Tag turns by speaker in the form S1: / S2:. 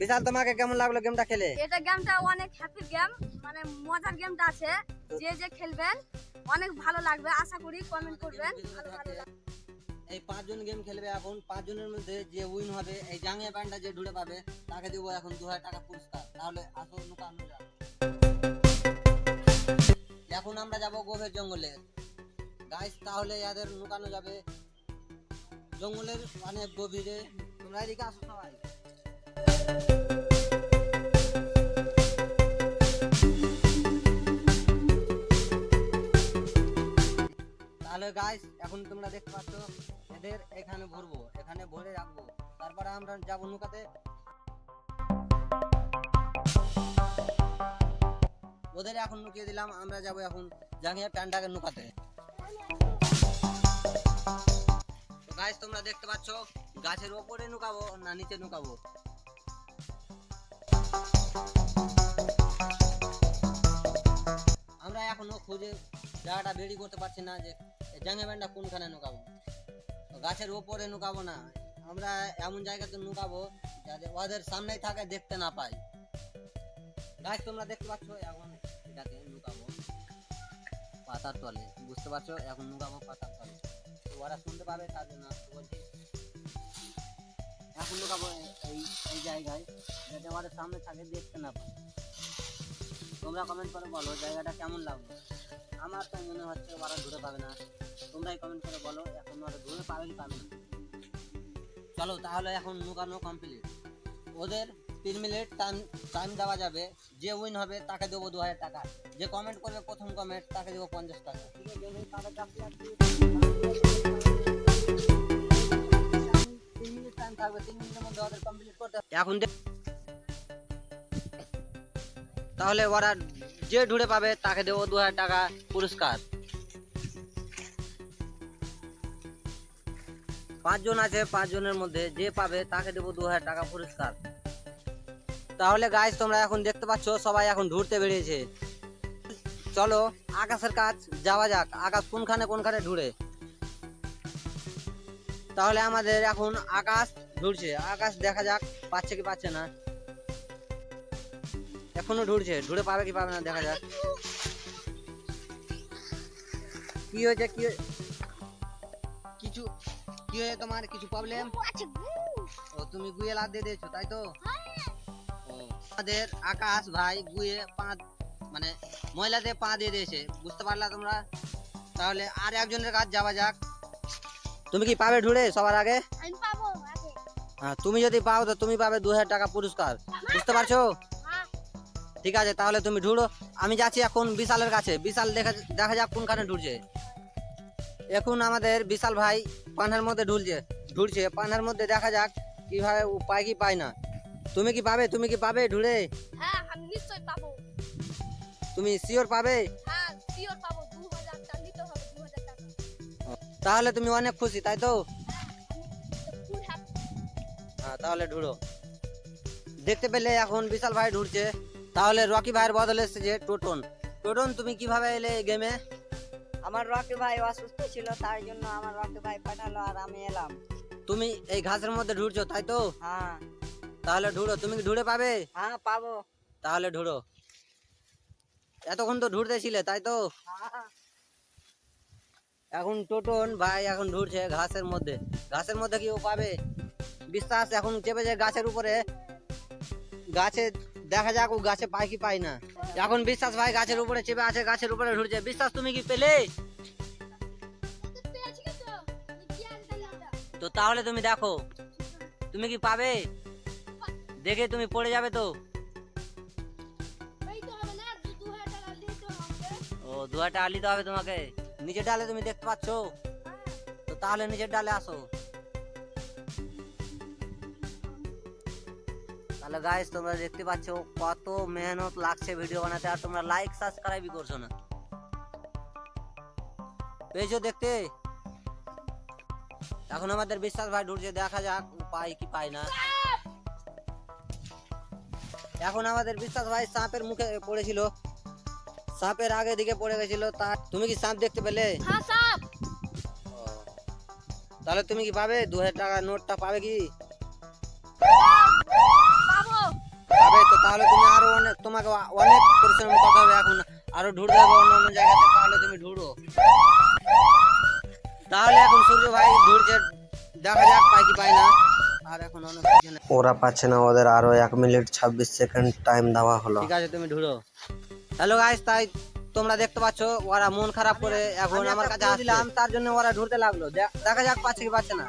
S1: বিশাল তোমাকে কেমন লাগল গেমটা খেলে?
S2: এটা গেমটা অনেক হ্যাপি গেম মানে মজার গেমটা আছে। যে যে খেলবেন অনেক ভালো লাগবে আশা করি কমেন্ট করবেন। ভালো ভালো লাগবে।
S1: এই পাঁচজন গেম খেলবে এখন পাঁচজনের মধ্যে যে উইন হবে এই জাঙ্গিয়া প্যান্টটা যে ঢুড়ে পাবে তাকে দিব এখন দু হাজার টাকা পুরস্কার। তাহলে আসল লুকানো যাক। এখন আমরা যাব গভীর জঙ্গলে। গাইস তাহলে এদের লুকানো যাবে জঙ্গলের অনেক গভীরে। তোমরা এদিকে আসো সবাই। তাহলে গাইস এখন তোমরা দেখতে পাচ্ছ, এদের এখানে ভরবো, এখানে ভরে রাখব। তারপরে আমরা যাব নৌকাতে। ওদের এখন লুকিয়ে দিলাম, আমরা যাব এখন জাঙ্গিয়া প্যান্টাকে নৌকাতে। গাইস তোমরা দেখতে পাচ্ছ, গাছের ওপরে নুকাবো না নিচে নুকাবো খুঁজে জায়গাটা বেরি করতে পারছি না যে জাঙ্গা প্যান্টটা কোনখানে নুকাবো? গাছের ওপরে নুকাবো না। আমরা এমন জায়গাতে নুকাবো যাতে ওদের সামনেই থাকে, দেখতে না পাই। গাছ তোমরা দেখতে পাচ্ছ, এখন এটাকে নুকাবো পাতার তলে। বুঝতে পারছ? এখন নুকাবো পাতার তলে। ওরা শুনতে পাবে, তার জন্য বলছি, এখন নুকাবো এই- জায়গায়, যাতে ওদের সামনে থাকে, দেখতে না পায়। তোমরা কমেন্ট করে বলো জায়গাটা কেমন লাগল। আমার তো মনে হচ্ছে ওরা ধরে পাবে না। তোমরাই কমেন্ট করে বলো, এখন ওরা ধরে পাবে কি পাবে না। চলো তাহলে এখন নুকানো কমপ্লিট ওদের তিন মিনিট টাইম টাইম দেওয়া যাবে। যে উইন হবে তাকে দেবো দু হাজার টাকা। যে কমেন্ট করবে প্রথম কমেন্ট তাকে দেবো পঞ্চাশ টাকা। ঠিক তাহলে ওরা যে ঢুড়ে পাবে তাকে দেবো দু হাজার টাকা পুরস্কার। পাঁচজন আছে, পাঁচজনের মধ্যে যে পাবে তাকে দেবো দু হাজার টাকা পুরস্কার। তাহলে গাইজ তোমরা এখন দেখতে পাচ্ছ, সবাই এখন ঢুড়তে বেরিয়েছে। চলো, আকাশের কাজ, যাওয়া যাক। আকাশ কোনখানে কোনখানে ঢুড়ে? তাহলে আমাদের এখন আকাশ ঢুড়ছে। আকাশ দেখা যাক, পাচ্ছে কি পাচ্ছে না। এখনও ঢুড়ছে ঢুড়ে পাবে কি পাবে না দেখা যাক কি হয়েছে কি হয়ে- কিছু কি হয়েছে তোমার কিছু প্রবলেম ও তুমি গুয়ে লাদ দিয়ে দিয়েছ তাই তো ও আমাদের আকাশ ভাই গুয়ে পা মানে মহিলাদের পা দিয়ে দিয়েছে বুঝতে পারলা তোমরা তাহলে আর একজনের কাজ যাওয়া যাক তুমি কি পাবে ঢুড়ে সবার আগে
S2: আমি পাবো আগে
S1: হ্যাঁ তুমি যদি পাও তো তুমি পাবে দু হাজার টাকা পুরস্কার বুঝতে পারছ
S2: হ্যাঁ
S1: ঠিক আছে তাহলে তুমি ঢুড়ো। আমি যাচ্ছি এখন বিশালের কাছে। বিশাল দেখা দেখা যাক কোনখানে ঢুলছে এখন আমাদের বিশাল ভাই পানার মধ্যে ঢুলছে ঢুলছে। পানার মধ্যে দেখা যাক কীভাবে ও পায় কি পায় না। তুমি কি পাবে? তুমি কি পাবে ঢুলে
S2: হ্যাঁ আমি নিশ্চয়ই পাবো।
S1: তুমি শিওর পাবে?
S2: হ্যাঁ শিওর পাবো। দু হাজার টাকা নিতে হবে দু হাজার টাকা।
S1: তাহলে তুমি অনেক খুশি তাই তো? হ্যাঁ তাহলে ঢুড়ো। দেখতে পেলে এখন বিশাল ভাই ঢুলছে তাহলে রকি ভাইয়ের বদলে এসেছে যে টোটন। টোটন তুমি কীভাবে এলে গেমে
S3: আমার রকি ভাই অসুস্থ ছিল তার জন্য আমার রকি ভাই পাঠালো আর আমি এলাম।
S1: তুমি এই ঘাসের মধ্যে ঢুড়ছো তাই তো?
S3: হ্যাঁ।
S1: তাহলে ঢুড়ো তুমি কি ঢুড়ে পাবে?
S3: হ্যাঁ পাবো।
S1: তাহলে ঢুড়ো। এতক্ষণ তো ঢুড়তে ছিলে তাই তো?
S3: হ্যাঁ।
S1: এখন টোটন ভাই এখন ঢুড়ছে ঘাসের মধ্যে। ঘাসের মধ্যে কি ও পাবে? বিশ্বাস এখন চেপেছে গাছের উপরে গাছে দেখা যাক ও গাছে পায় কি পায় না। এখন বিশ্বাস ভাই গাছের উপরে চেপে আছে, গাছের উপরে ঢুড়ছে বিশ্বাস, তুমি কি পেলে?
S2: তো
S1: তো তাহলে তুমি দেখো, তুমি কি পাবে? দেখে তুমি পড়ে যাবে তো।
S2: তো
S1: ও দু হাজার টাকা নিতে হবে তোমাকে। নিচের ডালে তুমি দেখতে পাচ্ছ? তো তাহলে নিচের ডালে আসো। তাহলে গাইস তোমরা দেখতে পাচ্ছ কত মেহনত লাগছে ভিডিও বানাতে আর তোমরা লাইক সাবস্ক্রাইবই করছ না। পেয়েছ দেখতে? এখন আমাদের বিশ্বাস ভাই ঢুকছে দেখা যাক পায় কি পায় না। এখন আমাদের বিশ্বাস ভাই সাপের মুখে পড়েছিল। সাপের আগে দিকে পড়ে গেছিল তা তুমি কি সাপ দেখতে পেলে?
S2: হ্যাঁ সাপ।
S1: তাহলে তুমি কি পাবে? দু হাজার টাকার নোটটা পাবে কি? তোমাকে অ- অনেক তোমাকে অনেক পরিশ্রম করতে হবে এখন। আরও ঢুড়তে হবে অন্য অন্য জায়গাতে তাহলে তুমি ঢুড়ো। তাহলে এখন সূর্য ভাই ঢুড়ছে দেখা যাক পাই কি পাই না। আর এখন অনেক
S4: ওরা পাচ্ছে না ওদের আরও এক মিনিট ছাব্বিশ সেকেন্ড টাইম দেওয়া হলো।
S1: ঠিক আছে তুমি ঢুড়ো। হ্যালো গাইস তাই তোমরা দেখতে পাচ্ছ ওরা মন খারাপ করে এখন আমার কাছে দিলাম তার জন্য ওরা ঢুড়তে লাগল। দেখা যাক পাচ্ছে কি পাচ্ছে না।